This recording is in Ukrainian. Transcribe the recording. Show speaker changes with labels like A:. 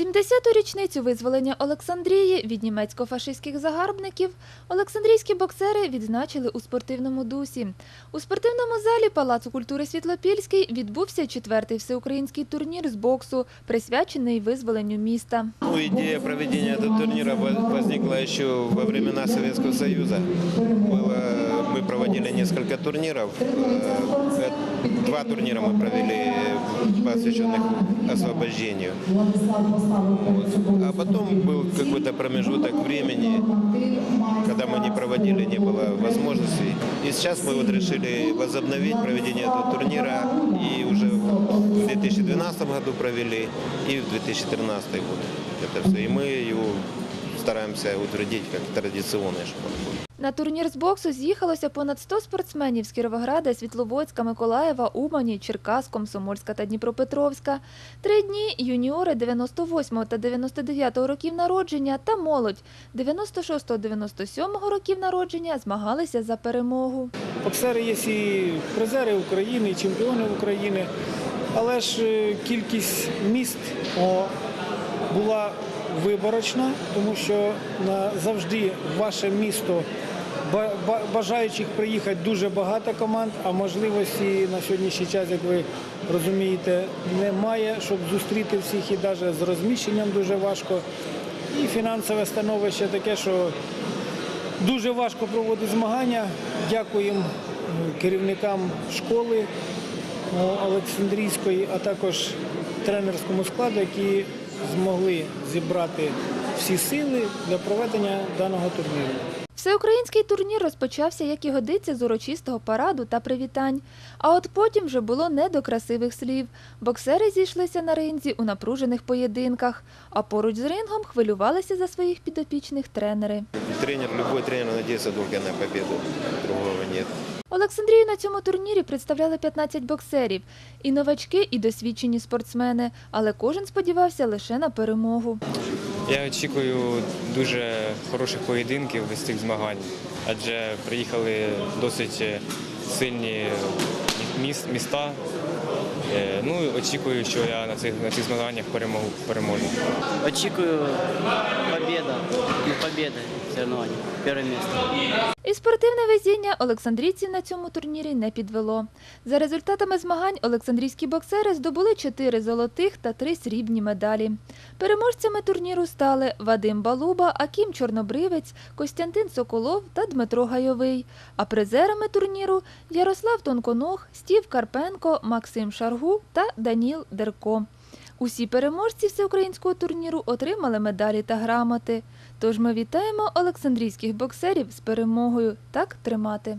A: 70-ту річницю визволення Олександрії від німецько-фашистських загарбників олександрійські боксери відзначили у спортивному дусі. У спортивному залі Палацу культури Світлопільський відбувся четвертий всеукраїнський турнір з боксу, присвячений визволенню міста.
B: Ну, идея проведения этого турнира во- возникла еще во времена Советского Союза. Было, мы проводили несколько турниров. Э, э, Два турнира мы провели, посвященных освобождению. А потом был какой-то промежуток времени, когда мы не проводили, не было возможностей. И сейчас мы вот решили возобновить проведение этого турнира. И уже в 2012 году провели, и в 2013 год. Это все. И мы его стараемся утвердить как традиционный, чтобы он был.
A: На турнір з боксу з'їхалося понад 100 спортсменів з Кіровограда, Світловодська, Миколаєва, Умані, Черкас, Комсомольська та Дніпропетровська. Три дні юніори 98 та 99 років народження та молодь 96-97 років народження змагалися за перемогу.
C: Боксери є і призери України, і чемпіони України, але ж е, кількість міст о, була виборочна, тому що завжди в ваше місто ба- ба- бажаючих приїхати дуже багато команд, а можливості на сьогоднішній час, як ви розумієте, немає, щоб зустріти всіх і навіть з розміщенням дуже важко. І фінансове становище таке, що Дуже важко проводити змагання. Дякуємо е, керівникам школи е, Олександрійської, а також тренерському складу, які змогли зібрати всі сили для проведення даного турніру.
A: Всеукраїнський турнір розпочався, як і годиться, з урочистого параду та привітань. А от потім вже було не до красивих слів. Боксери зійшлися на ринзі у напружених поєдинках, а поруч з рингом хвилювалися за своїх підопічних тренери.
B: Тренер, любой тренер надеется только на победу. Другого нет.
A: Олександрію на цьому турнірі представляли 15 боксерів. І новачки, і досвідчені спортсмени, але кожен сподівався лише на перемогу.
D: Я очікую дуже хороших поєдинків з цих змагань, адже приїхали досить сильні міста. Е, Ну, і очікую, що я на цих, на цих змаганнях перемогу, переможу.
E: Очікую победа, ну победы соревнований, первое место.
A: І спортивне везіння олександрійців на цьому турнірі не підвело. За результатами змагань олександрійські боксери здобули 4 золотих та 3 срібні медалі. Переможцями турніру стали Вадим Балуба, Акім Чорнобривець, Костянтин Соколов та Дмитро Гайовий. А призерами турніру Ярослав Тонконог, Стів Карпенко, Максим Шаргу та Даніл Дерко. Усі переможці всеукраїнського турніру отримали медалі та грамоти. Тож ми вітаємо олександрійських боксерів з перемогою. Так тримати.